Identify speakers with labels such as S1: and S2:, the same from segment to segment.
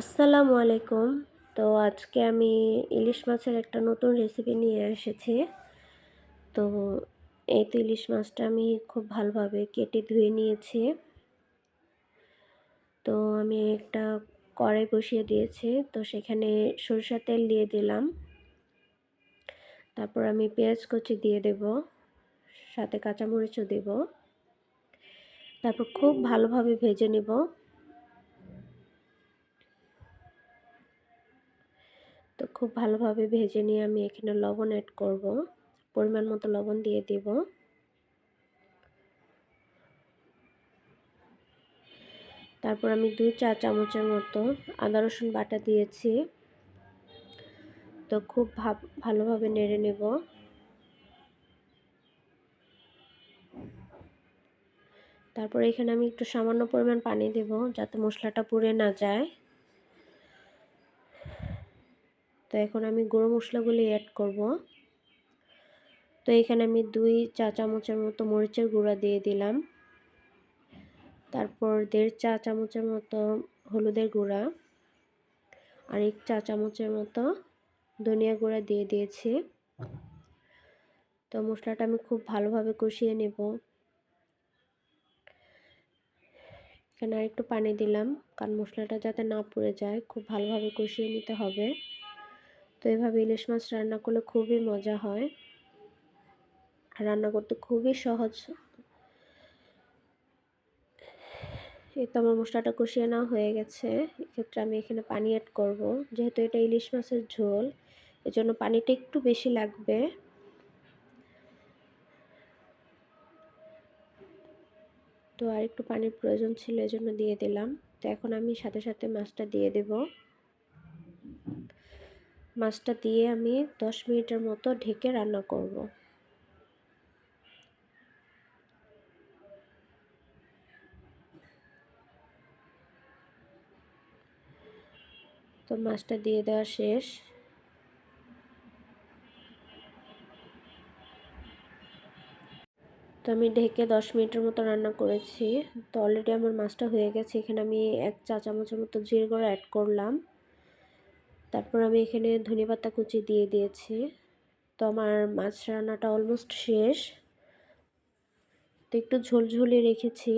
S1: আসসালামু আলাইকুম। তো আজকে আমি ইলিশ মাছের একটা নতুন রেসিপি নিয়ে এসেছি। তো এই তো ইলিশ মাছটা আমি খুব ভালোভাবে কেটে ধুয়ে নিয়েছি। তো আমি একটা কড়াই বসিয়ে দিয়েছি। তো সেখানে সরিষার তেল দিয়ে দিলাম। তারপর আমি পেঁয়াজ কুচি দিয়ে দেব, সাথে কাঁচামরিচও দেব। তারপর খুব ভালোভাবে ভেজে নেব। তো খুব ভালোভাবে ভেজে নিয়ে আমি এখানে লবণ অ্যাড করব। পরিমাণ মতো লবণ দিয়ে দেব। তারপর আমি দুই চা চামচের মতো আদা, রসুন বাটা দিয়েছি। তো খুব ভালোভাবে নেড়ে নেব। তারপর এখানে আমি একটু সামান্য পরিমাণ পানি দেব যাতে মশলাটা পুড়ে না যায়। তো এখন আমি গুঁড়ো মশলাগুলি অ্যাড করব। তো এখানে আমি দুই চা চামচের মতো মরিচের গুঁড়া দিয়ে দিলাম। তারপর দেড় চা চামচের মতো হলুদের গুঁড়া আর এক চা চামচের মতো ধনিয়া গুঁড়া দিয়ে দিয়েছি। তো মশলাটা আমি খুব ভালোভাবে কষিয়ে নেব। এখানে আর একটু পানি দিলাম, কারণ মশলাটা যাতে না পুড়ে যায়, খুব ভালোভাবে কষিয়ে নিতে হবে। তো এভাবে ইলিশ মাছ রান্না করলে খুবই মজা হয়। রান্না করতে খুবই সহজ। এই তো আমার মশলাটা কষিয়ে নেওয়া হয়ে গেছে। এক্ষেত্রে আমি এখানে পানি অ্যাড করব। যেহেতু এটা ইলিশ মাছের ঝোল, এজন্য পানিটা একটু বেশি লাগবে। তো আর একটু পানির প্রয়োজন ছিল, এজন্য দিয়ে দিলাম। তো এখন আমি সাথে সাথে মাছটা দিয়ে দেব। মাছটা দিয়ে আমি দশ মিনিটের মতো ঢেকে রান্না করব। তো মাছটা দিয়ে দেওয়া শেষ। তো আমি ঢেকে দশ মিনিটের মতো রান্না করেছি। তো অলরেডি আমার মাছটা হয়ে গেছে। এখানে আমি এক চা চামচের মতো জিরে গুঁড়ো অ্যাড করলাম। তারপর আমি এখানে ধনেপাতা কুচি দিয়ে দিয়েছি। তো আমার মাছ রান্নাটা অলমোস্ট শেষ। তো একটু ঝোল ঝোলই রেখেছি,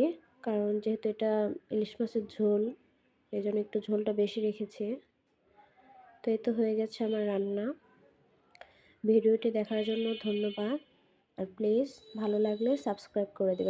S1: কারণ যেহেতু এটা ইলিশ মাছের ঝোল এই জন্য একটু ঝোলটা বেশি রেখেছি। তো এই তো হয়ে গেছে আমার রান্না। ভিডিওটি দেখার জন্য ধন্যবাদ। আর প্লিজ ভালো লাগলে সাবস্ক্রাইব করে দেবেন।